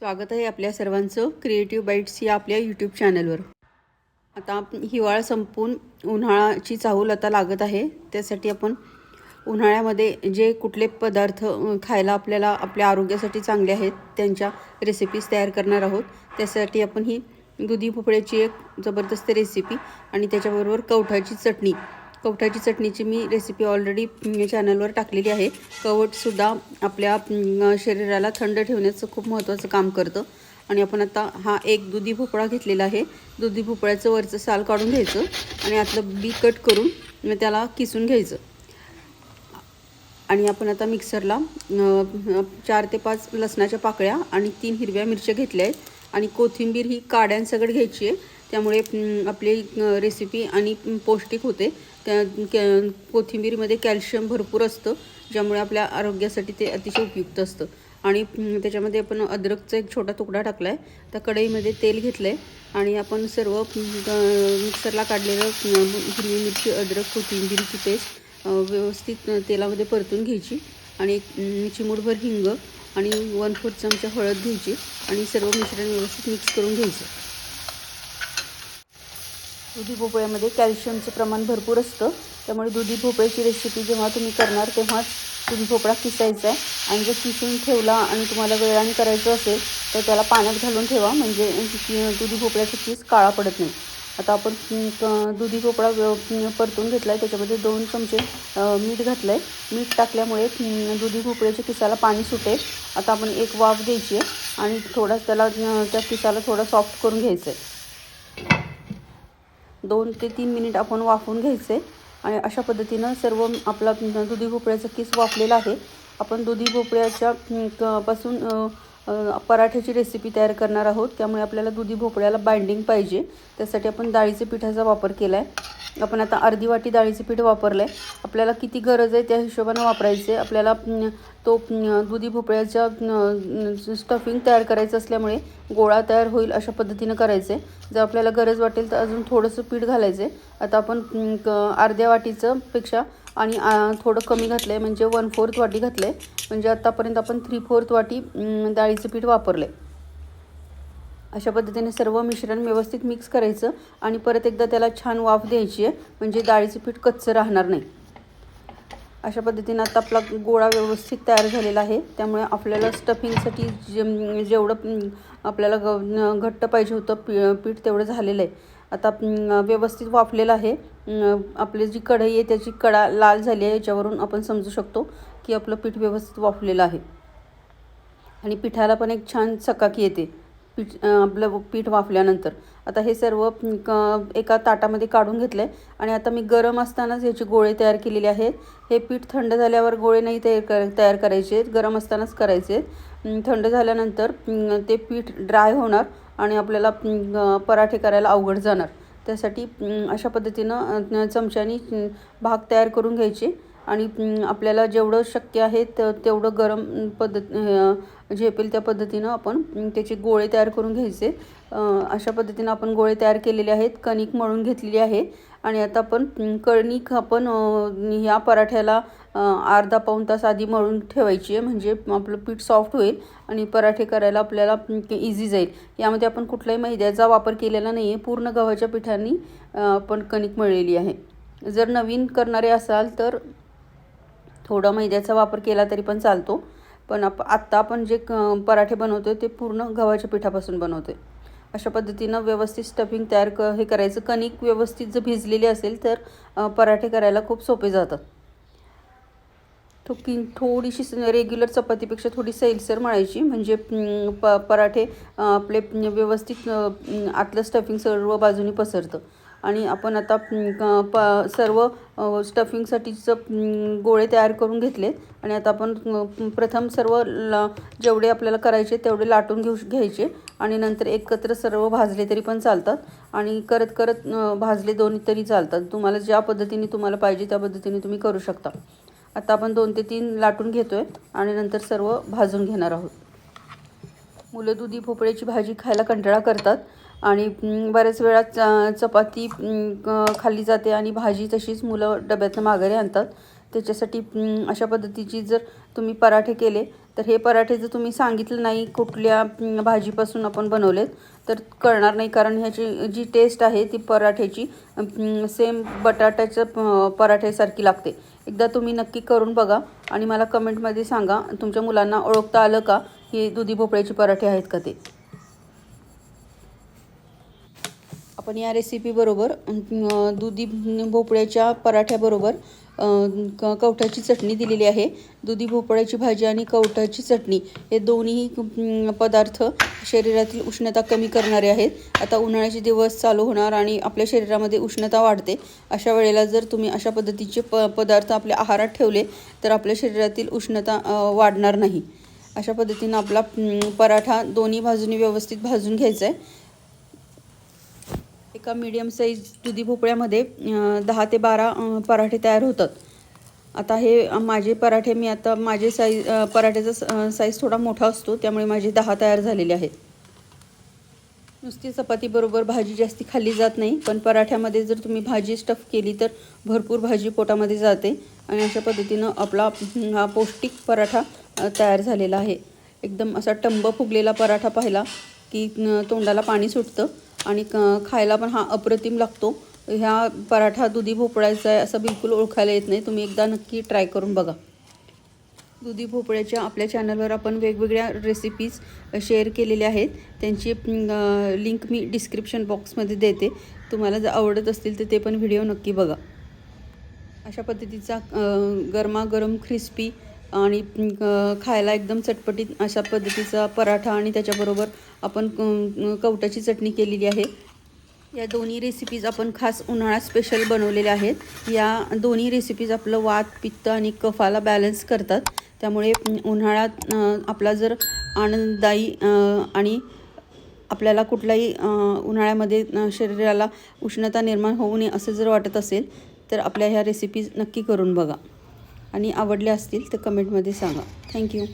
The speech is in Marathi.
स्वागत आहे आपल्या सर्वांचं क्रिएटिव्ह बाईट्स या आपल्या यूट्यूब चॅनलवर आता हिवाळा संपून उन्हाळ्याची चाहूल आता लागत आहे. त्यासाठी आपण उन्हाळ्यामध्ये जे कुठले पदार्थ खायला आपल्याला आपल्या आरोग्यासाठी चांगले आहेत त्यांच्या रेसिपीज तयार करणार आहोत. त्यासाठी आपण ही दुधी भोपळ्याची एक जबरदस्त रेसिपी आणि त्याच्याबरोबर कवठाची चटणी कवठाची चटणीची मी रेसिपी ऑलरेडी चॅनलवर टाकलेली आहे. कवठसुद्धा आपल्या शरीराला थंड ठेवण्याचं खूप महत्त्वाचं काम करतं. आणि आपण आता हा एक दुधी भोपळा घेतलेला आहे. दुधी भोपळ्याचं वरचं साल काढून घ्यायचं आणि आतलं बी कट करून मग त्याला किसून घ्यायचं. आणि आपण आता मिक्सरला चार ते पाच लसणाच्या पाकळ्या आणि तीन हिरव्या मिरच्या घेतल्या आहेत. आणि कोथिंबीर ही काड्यांसकट घ्यायची आहे. त्यामुळे आपली रेसिपी आणि पौष्टिक होते. त्या कॅ कोथिंबीरमध्ये कॅल्शियम भरपूर असतं ज्यामुळे आपल्या आरोग्यासाठी ते अतिशय उपयुक्त असतं. आणि त्याच्यामध्ये आपण अद्रकचा एक छोटा तुकडा टाकला आहे त्या कढईमध्ये तेल घेतलं आहे आणि आपण सर्व मिक्सरला काढलेलं हिरवी मिरची अद्रक कोथिंबीरची पेस्ट व्यवस्थित तेलामध्ये परतून घ्यायची आणि एक चिमूटभर हिंग आणि वन फोर्थ चमचा हळद घ्यायची आणि सर्व मिश्रण व्यवस्थित मिक्स करून घ्यायचं. दुधी भोपळ्यामध्ये कॅल्शियमचं प्रमाण भरपूर असतं. त्यामुळे दुधी भोपळ्याची रेसिपी जेव्हा तुम्ही करणार तेव्हाच दुधी भोपळा किसायचा आहे. आणि जर किसून ठेवला आणि तुम्हाला वेळाने करायचं असेल तर त्याला पाण्यात घालून ठेवा. म्हणजे दुधी भोपळ्याचा किस काळा पडत नाही. आता आपण क- दुधी भोपळा परतून घेतला आहे त्याच्यामध्ये दोन चमचे मीठ घातलं आहे मीठ टाकल्यामुळे दुधी भोपळ्याच्या किसाला पाणी सुटेल. आता आपण एक वाफ द्यायची आहे. आणि थोडा त्याला त्या किसाला थोडा सॉफ्ट करून घ्यायचं आहे दोन ते तीन मिनिट आपण वाफवून घ्यायचे आणि अशा पद्धतीनं सर्व आपला दुधी भोपळ्याचा किस वाफलेला आहे. आपण दुधी भोपळ्याच्या पासून पराठ्याची रेसिपी तयार करणार आहोत. त्यामुळे आपल्याला दुधी भोपळ्याला बाइंडिंग पाहिजे. त्यासाठी आपण डाळीचे पिठाचा वापर केला आहे आपण आता अर्धी वाटी डाळीचे पीठ वापरलं आहे आपल्याला किती गरज आहे त्या हिशोबानं वापरायचे. आपल्याला तो दुधी भोपळ्याच्या स्टफिंग तयार करायचं असल्यामुळे गोळा तयार होईल अशा पद्धतीनं करायचं. आहे जर आपल्याला गरज वाटेल तर अजून थोडंसं पीठ घालायचं. आता आपण क- अर्ध्या वाटीचं पेक्षा आणि थोडं कमी घातलं आहे म्हणजे वन फोर्थ वाटी घातलं आहे म्हणजे आत्तापर्यंत आपण थ्री फोर्थ वाटी डाळीचं पीठ वापरलं आहे अशा पद्धतीने सर्व मिश्रण व्यवस्थित मिक्स करायचं आणि परत एकदा त्याला छान वाफ द्यायची आहे म्हणजे डाळीचं पीठ कच्चं राहणार नाही. अशा पद्धतीनं आता आपला गोळा व्यवस्थित तयार झालेला आहे. त्यामुळे आपल्याला स्टफिंगसाठी जे जेवढं आपल्याला ग घट्ट पाहिजे होतं पी पीठ तेवढं झालेलं आहे. आता व्यवस्थित वाफलेलं आहे. आपली जी कढई आहे त्याची कडा लाल झाली आहे. याच्यावरून आपण समजू शकतो की आपलं पीठ व्यवस्थित वाफलेलं आहे. आणि पिठाला पण एक छान चकाकी येते. पीठ आपलं पीठ वाफल्यानंतर. आता हे सर्व एका ताटामध्ये काढून घेतलं आहे आणि आता मी गरम असतानाच ह्याचे गोळे तयार केलेले आहेत. हे पीठ थंड झाल्यावर गोळे नाही तयार कर तयार करायचे आहेत. गरम असतानाच करायचे आहेत. थंड झाल्यानंतर ते पीठ ड्राय होणार. आणि आपल्याला पराठे करायला अवघड जाणार. त्यासाठी अशा पद्धतीनं चमच्यानी भाग तयार करून घ्यायचे. आणि आपल्याला जेवढं शक्य आहे त तेवढं गरम पद्धत झेपेल त्या पद्धतीनं आपण त्याचे गोळे तयार करून घ्यायचे. अशा पद्धतीनं आपण गोळे तयार केलेले आहेत कणिक मळून घेतलेली आहे आणि आता आपण कणिक आपण ह्या पराठ्याला अर्धा पाऊण तास आधी मळून ठेवायची आहे म्हणजे आपलं पीठ सॉफ्ट होईल आणि पराठे करायला आपल्याला इझी जाईल. यामध्ये आपण कुठल्याही मैद्याचा वापर केलेला नाही आहे पूर्ण गव्हाच्या पिठाने आपण कणिक मळलेली आहे. जर नवीन करणारे असाल तर थोडा मैद्याचा वापर केला तरी पण चालतो पण आप आत्ता आपण जे क पराठे बनवतो ते पूर्ण गव्हाच्या पिठापासून बनवतो अशा पद्धतीनं व्यवस्थित स्टफिंग तयार क हे करायचं. कणिक व्यवस्थित जर भिजलेली असेल तर पराठे करायला खूप सोपे जातात. तो की थोडीशी रेग्युलर चपातीपेक्षा थोडी सैलसर मळायची. म्हणजे प पराठे आपले व्यवस्थित आतलं स्टफिंग सर्व बाजूनी पसरतं. आणि आपण आता प सर्व स्टफिंगसाठीचं गोळे तयार करून घेतले. आणि आता आपण प्रथम सर्व ला जेवढे आपल्याला करायचे तेवढे लाटून घेऊ घ्यायचे. आणि नंतर एकत्र सर्व भाजले तरी पण चालतात. आणि करत करत भाजले दोन्ही तरी चालतात. तुम्हाला ज्या पद्धतीने तुम्हाला पाहिजे त्या पद्धतीने तुम्ही करू शकता. आता आपण दोन ते तीन लाटून घेतो आहे आणि नंतर सर्व भाजून घेणार आहोत. मुलं दुधी भोपळ्याची भाजी खायला कंटाळा करतात आणि बऱ्याच वेळा च चपाती खाल्ली जाते आणि भाजी तशीच मुलं डब्यातनं माघारी आणतात. त्याच्यासाठी अशा पद्धतीची जर तुम्ही पराठे केले तर हे पराठे जर तुम्ही सांगितलं नाही कुठल्या भाजीपासून आपण बनवलेत तर कळणार नाही कारण ह्याची जी टेस्ट आहे ती पराठ्याची सेम बटाट्याच्या पराठ्यासारखी लागते. एकदा तुम्ही नक्की करून बघा आणि मला कमेंटमध्ये सांगा तुमच्या मुलांना ओळखता आलं का हे दुधी भोपळ्याचे पराठे आहेत का ते? आपण या रेसिपीबरोबर दुधी भोपळ्याच्या पराठ्याबरोबर क कवठाची चटणी दिलेली आहे. दुधी भोपळ्याची भाजी आणि कवठाची चटणी हे दोन्ही पदार्थ शरीरातील उष्णता कमी करणारे आहेत. आता उन्हाळ्याचे दिवस चालू होणार आणि आपल्या शरीरामध्ये उष्णता वाढते. अशा वेळेला जर तुम्ही अशा पद्धतीचे प पदार्थ आपल्या आहारात ठेवले तर आपल्या शरीरातील उष्णता वाढणार नाही. अशा पद्धतीनं आपला पराठा दोन्ही बाजूनी व्यवस्थित भाजून घ्यायचा आहे. एका मीडियम साईज दुधी भोपळ्यामध्ये दहा ते बारा पराठे तयार होतात. आता हे माझे पराठे मी आता माझे साईज पराठ्याचा स- साईज थोडा मोठा असतो त्यामुळे माझे दहा तयार झालेले आहेत. नुसती चपातीबरोबर भाजी जास्ती खाल्ली जात नाही पण पराठ्यामध्ये जर तुम्ही भाजी स्टफ केली तर भरपूर भाजी पोटामध्ये जाते आणि अशा पद्धतीनं आपला हा पौष्टिक पराठा तयार झालेला आहे. एकदम असा टंब फुगलेला पराठा पाहिला की तोंडाला पाणी सुटतं. आणि क- खायला पण हा अप्रतिम लागतो. ह्या पराठा दुधी भोपळ्याचा आहे असं बिलकुल ओळखायला येत नाही. तुम्ही एकदा नक्की ट्राय करून बघा. दुधी भोपळ्याच्या आपल्या चॅनलवर आपण वेगवेगळ्या रेसिपीज शेअर केलेल्या आहेत. त्यांची लिंक मी डिस्क्रिप्शन बॉक्समध्ये देते. तुम्हाला जर आवडत असतील तर ते पण व्हिडिओ नक्की बघा. अशा पद्धतीचा गरमागरम क्रिस्पी आणि खायला एकदम चटपटीत अशा पद्धतीचा पराठा आणि त्याच्याबरोबर आपण कवटाची चटणी केलेली आहे. या दोन्ही रेसिपीज आपण खास उन्हाळा स्पेशल बनवलेल्या आहेत. या दोन्ही रेसिपीज आपलं वात पित्त आणि कफाला बॅलन्स करतात. त्यामुळे उन्हाळ्यात आपला जर आनंददायी आणि आपल्याला कुठलाही उन्हाळ्यामध्ये शरीराला उष्णता निर्माण होऊ नये असं जर वाटत असेल तर आपल्या ह्या रेसिपीज नक्की करून बघा. आणि आवडल्या असतील तर कमेंटमध्ये सांगा. थँक्यू